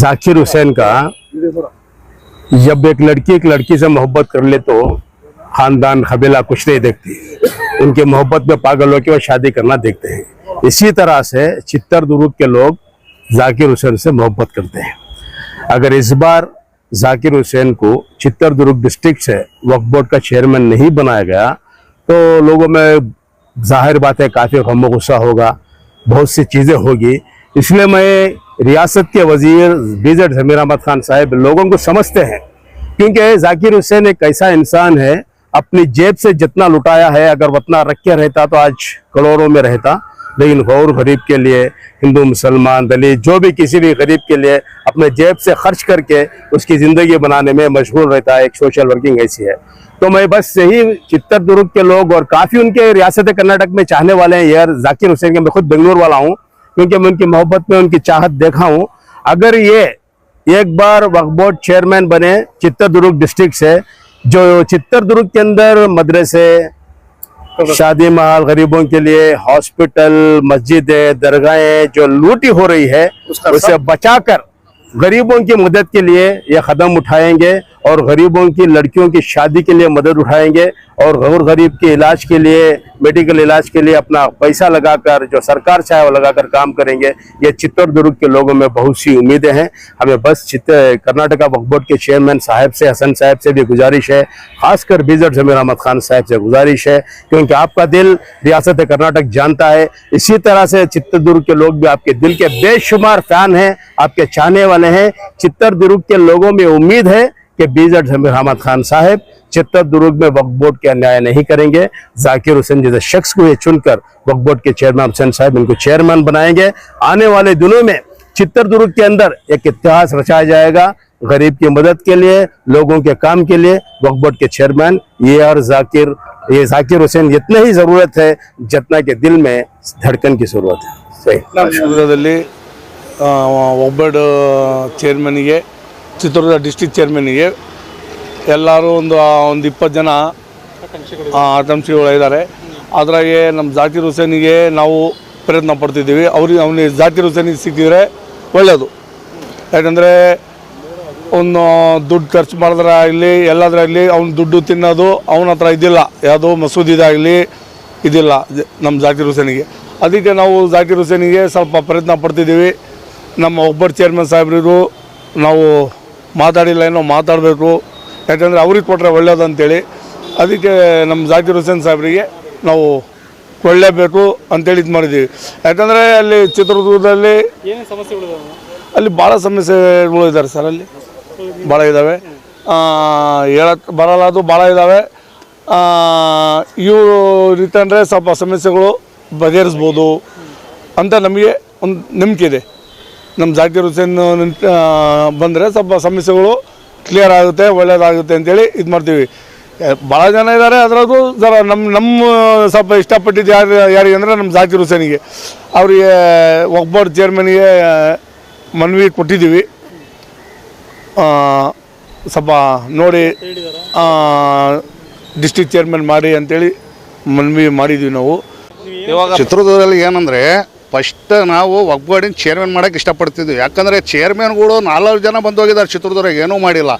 जाकिर हुसैन का जब एक लड़की एक लड़की से मोहब्बत कर ले तो खानदान कबीला कुछ नहीं देखती। उनके मोहब्बत में पागल होकर वो शादी करना देखते हैं। इसी तरह से चित्तर दुर्ग के लोग जाकिर हुसैन से मोहब्बत करते हैं। अगर इस बार जाकिर हुसैन को चित्तर दुर्ग डिस्ट्रिक्ट से वक्फ बोर्ड का चेयरमैन नहीं बनाया गया तो लोगों में ज़ाहिर बात है काफ़ी गम गुस्सा होगा, बहुत सी चीज़ें होगी। इसलिए मैं रियासत के वज़ीर बीजेड जमीर अहमद खान साहब लोगों को समझते हैं, क्योंकि जाकिर हुसैन एक ऐसा इंसान है, अपनी जेब से जितना लुटाया है, अगर उतना रख के रहता तो आज करोड़ों में रहता, लेकिन गौर गरीब के लिए, हिंदू, मुसलमान, दलित, जो भी किसी भी गरीब के लिए अपने जेब से खर्च करके उसकी ज़िंदगी बनाने में मशगूल रहता है, एक सोशल वर्किंग ऐसी है। तो मैं बस यही चित्तर दुर्ग के लोग और काफ़ी उनके रियासत कर्नाटक में चाहने वाले हैं, यार जाकिर हुसैन के, मैं खुद बेंगलुरु वाला हूँ क्योंकि मैं उनकी मोहब्बत में उनकी चाहत देखा हूँ। अगर ये एक बार वक्फ बोर्ड चेयरमैन बने चित्तरदुर्ग डिस्ट्रिक्ट से जो चित्तरदुर्ग के अंदर मदरसे शादी महल गरीबों के लिए हॉस्पिटल मस्जिदें दरगाहें जो लूटी हो रही है उसे बचाकर गरीबों की मदद के लिए ये कदम उठाएँगे और गरीबों की लड़कियों की शादी के लिए मदद उठाएँगे और गौर गरीब के इलाज के लिए मेडिकल इलाज के लिए अपना पैसा लगाकर, जो सरकार चाहे वो लगाकर काम करेंगे। ये चित्तौड़दुर्ग के लोगों में बहुत सी उम्मीदें हैं। हमें बस कर्नाटका वक्फ बोर्ड के चेयरमैन साहब से, हसन साहब से भी गुजारिश है। खासकर बीजर जमीर अहमद खान साहब से गुजारिश है, क्योंकि आपका दिल रियासत कर्नाटक जानता है। इसी तरह से चित्तौड़दुर्ग के लोग भी आपके दिल के बेशुमार फ़ैन हैं, आपके चाहने वाले वाले हैं, चित्तर दुर्ग के लोगों में उम्मीद है कि बीजेड जमीर अहमद खान साहब चित्तर दुर्ग में वक्त बोर्ड के अन्याय नहीं करेंगे। जाकिर हुसैन जैसे शख्स को ये चुनकर वक्त बोर्ड के चेयरमैन हुसैन साहब इनको चेयरमैन बनाएँगे। आने वाले दिनों में चित्तर दुर्ग के अंदर एक इतिहास रचाया जाएगा गरीब की मदद के लिए, लोगों के काम के लिए। वक्त बोर्ड के चेयरमैन ये और जाकिर, ये जाकिर हुसैन इतना ही ज़रूरत है, जितना के दिल में धड़कन की ज़रूरत है। सही। ಒಬ್ಬಡು ಚೇರ್ಮನ್ಗೆ ಚಿತ್ರದುರ್ಗ ಡಿಸ್ಟಿಕ್ ಚೇರ್ಮನ್ಗೆ ಎಲ್ಲರೂ ಒಂದು ಒಂದು ಇಪ್ಪತ್ತು ಜನ ಆ, ಆಕಾಂಕ್ಷಿಗಳು ಇದ್ದಾರೆ. ಅದ್ರಾಗೆ ನಮ್ಮ ಜಾಕಿರ್ ಹುಸೇನಿಗೆ ನಾವು ಪ್ರಯತ್ನ ಪಡ್ತಿದ್ದೀವಿ. ಅವ್ರಿಗೆ ಅವನಿಗೆ ಜಾಕಿರ್ ಹುಸೇನಿಗೆ ಸಿಕ್ಕಿದರೆ ಒಳ್ಳೆಯದು ಯಾಕಂದರೆ ಅವನು ದುಡ್ಡು ಖರ್ಚು ಮಾಡಿದ್ರಾಗಲಿ ಎಲ್ಲದರಾಗಲಿ ಅವ್ನು ದುಡ್ಡು ತಿನ್ನೋದು ಅವನ ಹತ್ರ ಇದಿಲ್ಲ. ಯಾವುದೋ ಮಸೂದಿದಾಗಲಿ ಇದಿಲ್ಲ ನಮ್ಮ ಜಾಕಿರ್ ಹುಸೇನಿಗೆ ಅದಕ್ಕೆ ನಾವು ಜಾಕಿರ್ ಹುಸೇನಿಗೆ ಸ್ವಲ್ಪ ಪ್ರಯತ್ನ ಪಡ್ತಿದ್ದೀವಿ. ನಮ್ಮ ಒಬ್ಬರು ಚೇರ್ಮನ್ ಸಾಹೇಬ್ರಿಗೂ ನಾವು ಮಾತಾಡಿಲ್ಲ ಏನೋ ಮಾತಾಡಬೇಕು. ಯಾಕಂದರೆ ಅವ್ರಿಗೆ ಕೊಟ್ಟರೆ ಒಳ್ಳೇದು ಅಂತೇಳಿ ಅದಕ್ಕೆ ನಮ್ಮ ಜಾಕಿರ್ ಹುಸೇನ್ ಸಾಹೇಬ್ರಿಗೆ ನಾವು ಕೊಳ್ಳೇಬೇಕು ಅಂತೇಳಿ ಇದು ಮಾಡಿದ್ದೀವಿ. ಯಾಕಂದರೆ ಅಲ್ಲಿ ಚಿತ್ರದುರ್ಗದಲ್ಲಿ ಅಲ್ಲಿ ಭಾಳ ಸಮಸ್ಯೆಗಳು ಇದ್ದಾರೆ ಸರ್ ಅಲ್ಲಿ. ಭಾಳ ಇದ್ದಾವೆ ಹೇಳಕ್ಕೆ ಬರಲ್ಲ ಅದು ಭಾಳ ಇದ್ದಾವೆ ಇವು ರೀತಿ ಅಂದರೆ ಸ್ವಲ್ಪ ಸಮಸ್ಯೆಗಳು ಬಗೆಹರಿಸ್ಬೋದು ಅಂತ ನಮಗೆ ಒಂದು ನಂಬಿಕೆ ಇದೆ. ನಮ್ಮ ಜಾಕಿರ್ ಹುಸೇನ್ ಬಂದರೆ ಸ್ವಲ್ಪ ಸಮಸ್ಯೆಗಳು ಕ್ಲಿಯರ್ ಆಗುತ್ತೆ ಒಳ್ಳೇದಾಗುತ್ತೆ ಅಂತೇಳಿ ಇದು ಮಾಡ್ತೀವಿ. ಭಾಳ ಜನ ಇದ್ದಾರೆ ಅದರದ್ದು ಜರ ನಮ್ಮ ನಮ್ಮ ಸ್ವಲ್ಪ ಇಷ್ಟಪಟ್ಟಿದ್ದು ಯಾರು ಯಾರಿಗೆ ಅಂದರೆ ನಮ್ಮ ಜಾಕಿರ್ ಹುಸೇನಿಗೆ. ಅವರಿಗೆ ಒಬ್ಬರು ಚೇರ್ಮನ್ಗೆ ಮನವಿ ಕೊಟ್ಟಿದ್ದೀವಿ. ಆ, ಸ್ವಲ್ಪ ನೋಡಿ ಡಿಸ್ಟಿಕ್ ಚೇರ್ಮನ್ ಮಾಡಿ ಅಂತೇಳಿ ಮನವಿ ಮಾಡಿದ್ವಿ ನಾವು. ಇವಾಗ ಚಿತ್ರದುರ್ಗದಲ್ಲಿ ಏನಂದ್ರೆ ಫಸ್ಟ್ ನಾವು ಒಗ್ಗೂಡಿನ ಚೇರ್ಮನ್ ಮಾಡಕ್ಕೆ ಇಷ್ಟಪಡ್ತಿದ್ವಿ. ಯಾಕಂದರೆ ಚೇರ್ಮನ್ಗಳು ನಾಲ್ಕು ಜನ ಬಂದು ಹೋಗಿದ್ದಾರೆ ಚಿತ್ರದುರ್ಗ, ಏನೂ ಮಾಡಿಲ್ಲ.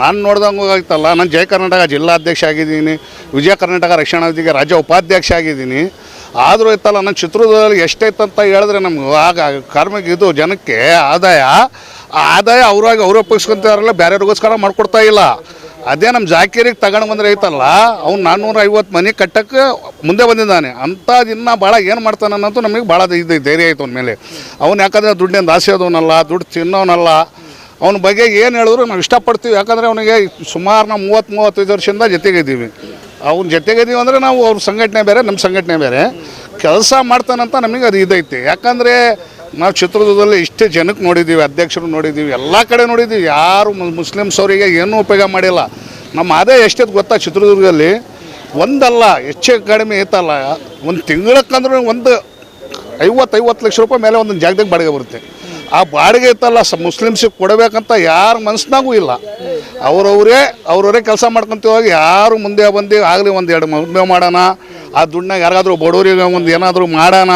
ನಾನು ನೋಡ್ದಂಗೆ ಆಗ್ತಲ್ಲ ನಾನು ಜಯ ಕರ್ನಾಟಕ ಜಿಲ್ಲಾಧ್ಯಕ್ಷ ಆಗಿದ್ದೀನಿ, ವಿಜಯ ಕರ್ನಾಟಕ ರಕ್ಷಣಾ ವೇದಿಕೆ ರಾಜ್ಯ ಉಪಾಧ್ಯಕ್ಷ ಆಗಿದ್ದೀನಿ. ಆದರೂ ಇತ್ತಲ್ಲ, ನಾನು ಚಿತ್ರದುರ್ಗದಲ್ಲಿ ಎಷ್ಟೈತಂತ ಹೇಳಿದ್ರೆ ನಮ್ಗೆ ಆಗ ಕಾರ್ಮಿಕ ಇದು ಜನಕ್ಕೆ ಆದಾಯ. ಆದಾಯ ಅವ್ರಾಗಿ ಅವ್ರು ಒಪ್ಪಿಸ್ಕೊಂತಾರಲ್ಲ ಬೇರೆಯವ್ರಿಗೋಸ್ಕರ ಮಾಡಿಕೊಡ್ತಾ ಇಲ್ಲ. ಅದೇ ನಮ್ಮ ಜಾಕೀರಿಗೆ ತಗೊಂಡು ಬಂದ್ರೆ ಐತಲ್ಲ, ಅವ್ನು ನಾನ್ನೂರ ಐವತ್ತು ಮನೆ ಕಟ್ಟಕ್ಕೆ ಮುಂದೆ ಬಂದಿದ್ದಾನೆ. ಅಂಥದ್ದು ಇನ್ನೂ ಭಾಳ ಏನು ಮಾಡ್ತಾನೆ ಅನ್ನೋದು ನಮಗೆ ಭಾಳ ಇದು ಧೈರ್ಯ ಆಯ್ತು ಅವನ ಮೇಲೆ. ಅವ್ನು ಯಾಕಂದರೆ ದುಡ್ಡಿನ ಆಸೆ ಆದವನಲ್ಲ, ದುಡ್ಡು ತಿನ್ನೋನಲ್ಲ, ಅವನ ಬಗ್ಗೆ ಏನು ಹೇಳಿದ್ರು ನಾವು ಇಷ್ಟಪಡ್ತೀವಿ. ಯಾಕಂದರೆ ಅವನಿಗೆ ಸುಮಾರು ನಾವು ಮೂವತ್ತು, ಮೂವತ್ತೈದು ವರ್ಷದಿಂದ ಜೊತೆಗಿದ್ದೀವಿ ಅವ್ನ ಜೊತೆಗಿದ್ದೀವಿ ಅಂದರೆ ನಾವು ಅವ್ರ ಸಂಘಟನೆ ಬೇರೆ ನಮ್ಮ ಸಂಘಟನೆ ಬೇರೆ. ಕೆಲಸ ಮಾಡ್ತಾನಂತ ನಮಗೆ ಅದು ಇದೈತಿ. ಯಾಕಂದರೆ ನಾವು ಚಿತ್ರದುರ್ಗದಲ್ಲಿ ಇಷ್ಟೇ ಜನಕ್ಕೆ ನೋಡಿದ್ದೀವಿ ಅಧ್ಯಕ್ಷರು ನೋಡಿದ್ದೀವಿ, ಎಲ್ಲ ಕಡೆ ನೋಡಿದ್ದೀವಿ. ಯಾರು ಮುಸ್ಲಿಮ್ಸ್ ಅವರಿಗೆ ಏನೂ ಉಪಯೋಗ ಮಾಡಿಲ್ಲ. ನಮ್ಮ ಆದಾಯ ಎಷ್ಟೇ ಗೊತ್ತಾ ಚಿತ್ರದುರ್ಗದಲ್ಲಿ? ಒಂದಲ್ಲ, ಹೆಚ್ಚು ಕಡಿಮೆ ಐತಲ್ಲ. ಒಂದು ತಿಂಗಳಕ್ಕಂದ್ರೆ ಒಂದು ಐವತ್ತು ಐವತ್ತು ಲಕ್ಷ ರೂಪಾಯಿ ಮೇಲೆ ಒಂದು ಜಾಗದಾಗ ಬಾಡಿಗೆ ಬರುತ್ತೆ. ಆ ಬಾಡಿಗೆ ಐತಲ್ಲ, ಸ, ಮುಸ್ಲಿಮ್ಸಿಗೆ ಕೊಡಬೇಕಂತ ಯಾರ ಮನಸ್ಸಿನಾಗೂ ಇಲ್ಲ. ಅವರವರೇ, ಅವ್ರವರೇ ಕೆಲಸ ಹೋಗಿ, ಯಾರು ಮುಂದೆ ಬಂದು ಆಗಲಿ ಒಂದು ಎರಡು ಮಾಡೋಣ, ಆ ದುಡ್ಡನ್ನ ಯಾರಾದರೂ ಬಡವರಿಗೆ ಒಂದು ಏನಾದರೂ ಮಾಡೋಣ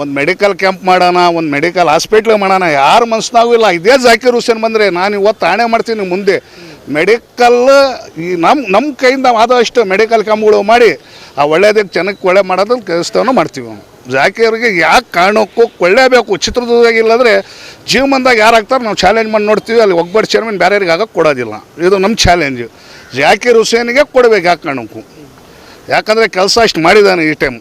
ಒಂದು ಮೆಡಿಕಲ್ ಕ್ಯಾಂಪ್ ಮಾಡೋಣ, ಒಂದು ಮೆಡಿಕಲ್ ಹಾಸ್ಪಿಟ್ಲ್ ಮಾಡೋಣ, ಯಾರ ಮನಸ್ಸಿನಾಗೂ ಇಲ್ಲ. ಇದೇ ಜಾಕಿರ್ ಹುಸೇನ್ ಬಂದರೆ ನಾನು ಇವತ್ತು ಆಣೆ ಮಾಡ್ತೀನಿ ಮುಂದೆ. ಮೆಡಿಕಲ್ ಈ ನಮ್ಮ ನಮ್ಮ ಕೈಯಿಂದ ಆದಷ್ಟು ಮೆಡಿಕಲ್ ಕ್ಯಾಂಪ್ಗಳು ಮಾಡಿ, ಆ ಒಳ್ಳೇದಕ್ಕೆ ಜನಕ್ಕೆ ಒಳ್ಳೆ ಮಾಡೋದನ್ನು ಕೆಲಸವನ್ನು ಮಾಡ್ತೀವಿ ನಾವು. ಜಾಕಿಯವ್ರಿಗೆ ಯಾಕೆ ಕಾರಣಕ್ಕೂ ಕೊಳ್ಳೇಬೇಕು. ಚಿತ್ರದುರ್ಗದಾಗ ಇಲ್ಲಾಂದರೆ ಜೀವನದಾಗ ಯಾರು ಆಗ್ತಾರೆ ನಾವು ಚಾಲೆಂಜ್ ಮಾಡಿ ನೋಡ್ತೀವಿ. ಅಲ್ಲಿ ಒಬ್ಬರು ಚೇರ್ಮನ್ ಬೇರೆಯವ್ರಿಗೆ ಆಗಕ್ಕೆ ಕೊಡೋದಿಲ್ಲ. ಇದು ನಮ್ಮ ಚಾಲೆಂಜು ಜಾಕಿರ್ ಹುಸೇನಿಗೆ ಕೊಡಬೇಕು ಯಾಕೆ ಕಾರಣಕ್ಕೂ. ಯಾಕಂದರೆ ಕೆಲಸ ಅಷ್ಟು ಮಾಡಿದ್ದಾನೆ ಈ ಟೈಮ್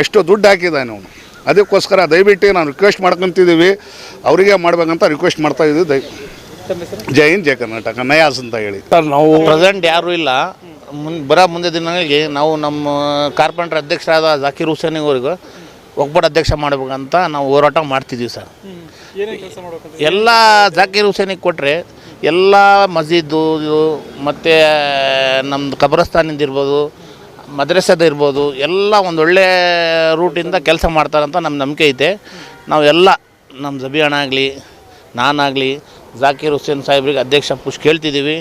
ಅಷ್ಟು ದುಡ್ಡು ಹಾಕಿದ್ದಾನೆ ಅವನು. ಅದಕ್ಕೋಸ್ಕರ ದಯವಿಟ್ಟು ನಾವು ರಿಕ್ವೆಸ್ಟ್ ಮಾಡ್ಕೊತಿದ್ದೀವಿ. ಅವರಿಗೆ ಮಾಡ್ಬೇಕಂತ ರಿಕ್ವೆಸ್ಟ್ ಮಾಡ್ತಾ ಇದ್ದೀವಿ. ದಯ ಜೈ ಹಿಂದ್ ಜೈ ಕರ್ನಾಟಕ. ನಯಾಸ್ ಅಂತ ಹೇಳಿ. ಸರ್ ನಾವು ಪ್ರೆಸೆಂಟ್ ಯಾರು ಇಲ್ಲ. ಮುನ್ ಬರೋ ಮುಂದೆ ದಿನಗಳಿಗೆ ನಾವು ನಮ್ಮ ಕಾರ್ಪೆಂಟರ್ ಅಧ್ಯಕ್ಷರಾದ ಜಾಕೀರ್ ಹುಸೇನ್ ಅವರಿಗೂ ಒಗ್ಗಟ್ಟು ಅಧ್ಯಕ್ಷ ಮಾಡ್ಬೇಕಂತ ನಾವು ಹೋರಾಟ ಮಾಡ್ತಿದ್ದೀವಿ ಸರ್. ಎಲ್ಲ ಜಾಕಿರ್ ಹುಸೇನಿಗೆ ಕೊಟ್ಟರೆ ಎಲ್ಲ ಮಸೀದು ಇದು ಮತ್ತು ನಮ್ಮದು ಕಬ್ರಸ್ತಾನಿಂದ ಇರ್ಬೋದು ಮದ್ರಸದ ಇರ್ಬೋದು ಎಲ್ಲ ಒಂದು ಒಳ್ಳೆ ರೂಟಿಂದ ಕೆಲಸ ಮಾಡ್ತಾರಂತ ನಮ್ಮ ನಂಬಿಕೆ ಐತೆ. ನಾವೆಲ್ಲ ನಮ್ಮ ಜಬಿಯಣ್ಣ ಆಗಲಿ ನಾನಾಗಲಿ ಜಾಕೀರ್ ಹುಸೇನ್ ಸಾಹೇಬ್ರಿಗೆ ಅಧ್ಯಕ್ಷ ಪುಷ್ ಕೇಳ್ತಿದ್ದೀವಿ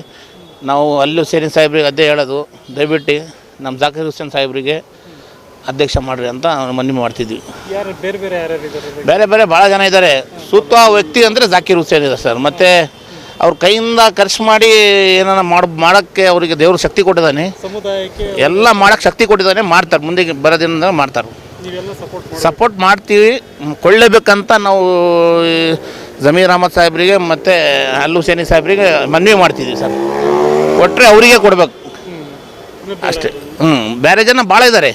ನಾವು ಅಲ್ಲಿ ಹುಸೇನ್ ಸಾಹೇಬ್ರಿಗೆ ಅದೇ ಹೇಳೋದು ದಯವಿಟ್ಟು ನಮ್ಮ ಜಾಕೀರ್ ಹುಸೇನ್ ಸಾಹೇಬ್ರಿಗೆ ಅಧ್ಯಕ್ಷ ಮಾಡಿರಿ ಅಂತ ಮನವಿ ಮಾಡ್ತಿದ್ವಿ. ಯಾರು ಬೇರೆ ಬೇರೆ ಬೇರೆ ಬೇರೆ ಭಾಳ ಜನ ಇದ್ದಾರೆ. ಸುತ್ತ ವ್ಯಕ್ತಿ ಅಂದರೆ ಜಾಕೀರ್ ಹುಸೇನ್ ಇದೆ ಸರ್. ಮತ್ತು ಅವ್ರ ಕೈಯಿಂದ ಖರ್ಚು ಮಾಡಿ ಏನಾರ ಮಾಡ ಮಾಡೋಕ್ಕೆ ಅವರಿಗೆ ದೇವರು ಶಕ್ತಿ ಕೊಟ್ಟಿದ್ದಾನೆ. ಸಮುದಾಯಕ್ಕೆ ಎಲ್ಲ ಮಾಡೋಕ್ಕೆ ಶಕ್ತಿ ಕೊಟ್ಟಿದ್ದಾನೆ ಮಾಡ್ತಾರೆ. ಮುಂದೆ ಬರೋದ್ರಿಂದ ಮಾಡ್ತಾರೆ. ನೀವೆಲ್ಲ ಸಪೋರ್ಟ್ ಮಾಡಿ ಸಪೋರ್ಟ್ ಮಾಡ್ತೀವಿ. ಕೊಳ್ಳೇಬೇಕಂತ ನಾವು ಜಮೀರ್ ಅಹಮದ್ ಸಾಹೇಬ್ರಿಗೆ ಮತ್ತು ಅಲ್ಲು ಸೇನಿ ಸಾಹೇಬ್ರಿಗೆ ಮನವಿ ಮಾಡ್ತಿದ್ದೀವಿ ಸರ್. ಕೊಟ್ಟರೆ ಅವರಿಗೆ ಕೊಡ್ಬೇಕು. ಅಷ್ಟೇ. ಹ್ಞೂ ಬೇರೆ ಜನ ಭಾಳ ಇದ್ದಾರೆ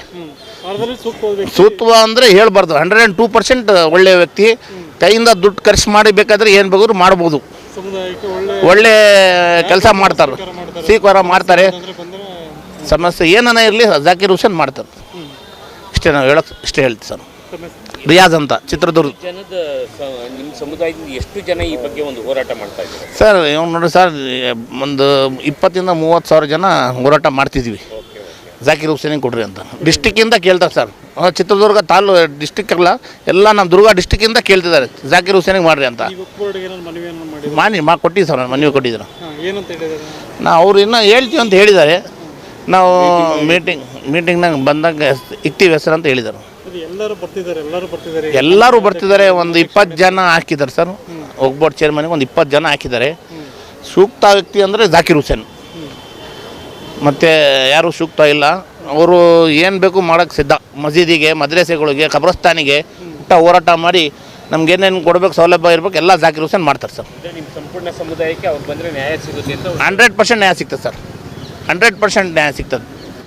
ಸೂತ್ವ ಅಂದರೆ ಹೇಳ್ಬಾರ್ದು. ಹಂಡ್ರೆಡ್ ಆ್ಯಂಡ್ ಟೂ ಪರ್ಸೆಂಟ್ ಒಳ್ಳೆಯ ವ್ಯಕ್ತಿ. ಕೈಯಿಂದ ದುಡ್ಡು ಖರ್ಚು ಮಾಡಬೇಕಾದ್ರೆ ಏನು ಬೇಕಾದ್ರೂ ಮಾಡ್ಬೋದು. ಒಳ್ಳೆ ಒಳ್ಳೆ ಕೆಲಸ ಮಾಡ್ತಾರೆ. ಸ್ವೀಕಾರ ಮಾಡ್ತಾರೆ. ಸಮಸ್ಯೆ ಏನನ್ನ ಇರಲಿ ಜಾಕಿರ್ ಹುಸೇನ್ ಮಾಡ್ತಾರೆ. ಇಷ್ಟೇ ನಾವು ಹೇಳೋಕೆ ಇಷ್ಟೇ ಹೇಳ್ತೀವಿ ಸರ್. ರಿಯಾಜ್ ಅಂತ ಚಿತ್ರದುರ್ಗ. ಜನದ ನಿಮ್ಮ ಸಮುದಾಯದಿಂದ ಎಷ್ಟು ಜನ ಈ ಬಗ್ಗೆ ಒಂದು ಹೋರಾಟ ಮಾಡ್ತಾ ಇದ್ದಾರೆ? ಸರ್ ಇವ್ನು ನೋಡಿ ಸರ್ ಒಂದು ಇಪ್ಪತ್ತಿಂದ ಮೂವತ್ತು ಸಾವಿರ ಜನ ಹೋರಾಟ ಮಾಡ್ತಿದ್ವಿ. ಜಾಕಿರ್ ಹುಸೇನಿಗೆ ಕೊಡ್ರಿ ಅಂತ. ಡಿಸ್ಟಿಕ್ಕಿಂದ ಕೇಳ್ತಾರೆ ಸರ್. ಚಿತ್ರದುರ್ಗ ತಾಲೂ ಡಿಸ್ಟಿಕ್ ಅಲ್ಲ ಎಲ್ಲ ನಮ್ಮ ದುರ್ಗ ಡಿಸ್ಟಿಕ್ಕಿಂದ ಕೇಳ್ತಿದ್ದಾರೆ ಜಾಕಿರ್ ಹುಸೇನಿಗೆ ಮಾಡ್ರಿ ಅಂತ. ಮಾಡಿ ಮಾ ಕೊಟ್ಟಿದ್ದು ಸರ್ ಮನವಿ ಕೊಟ್ಟಿದ್ರು. ನಾ ಅವ್ರು ಇನ್ನೂ ಹೇಳ್ತೀವಿ ಅಂತ ಹೇಳಿದ್ದಾರೆ. ನಾವು ಮೀಟಿಂಗ್ ಮೀಟಿಂಗ್ನಾಗ ಬಂದಾಗ ಇಕ್ತೀವಿ ಹೆಸರು ಅಂತ ಹೇಳಿದರು. ಎಲ್ಲರೂ ಬರ್ತಿದ್ದಾರೆ ಎಲ್ಲರೂ ಬರ್ತಿದ್ದಾರೆ. ಎಲ್ಲರೂ ಬರ್ತಿದ್ದಾರೆ ಒಂದು ಇಪ್ಪತ್ತು ಜನ ಹಾಕಿದ್ದಾರೆ ಸರ್. ಒಗ್ಬೋರ್ಡ್ ಚೇರ್ಮನ್ಗೆ ಒಂದು ಇಪ್ಪತ್ತು ಜನ ಹಾಕಿದ್ದಾರೆ. ಸೂಕ್ತ ವ್ಯಕ್ತಿ ಅಂದರೆ ಜಾಕಿರ್ ಹುಸೇನ್. ಮತ್ತು ಯಾರೂ ಸೂಕ್ತ ಇಲ್ಲ. ಅವರು ಏನು ಬೇಕು ಮಾಡೋಕ್ಕೆ ಸಿದ್ಧ. ಮಸೀದಿಗೆ ಮದ್ರಸೆಗಳಿಗೆ ಕಬ್ರಸ್ತಾನಿಗೆ ಊಟ ಹೋರಾಟ ಮಾಡಿ ನಮ್ಗೆ ಏನೇನು ಕೊಡಬೇಕು ಸೌಲಭ್ಯ ಇರಬೇಕು ಎಲ್ಲ ಜಾಕಿರ್ ಹುಸೇನ್ ಮಾಡ್ತಾರೆ ಸರ್. ನಿಮ್ಮ ಸಂಪೂರ್ಣ ಸಮುದಾಯಕ್ಕೆ ಅವ್ರು ಬಂದರೆ ನ್ಯಾಯ ಸಿಗುತ್ತೆ ಅಂತ ಹಂಡ್ರೆಡ್ ಪರ್ಸೆಂಟ್ ನ್ಯಾಯ ಸಿಗ್ತದೆ ಸರ್. ಹಂಡ್ರೆಡ್ ಪರ್ಸೆಂಟ್ ನ್ಯಾಯ ಸಿಗ್ತದೆ.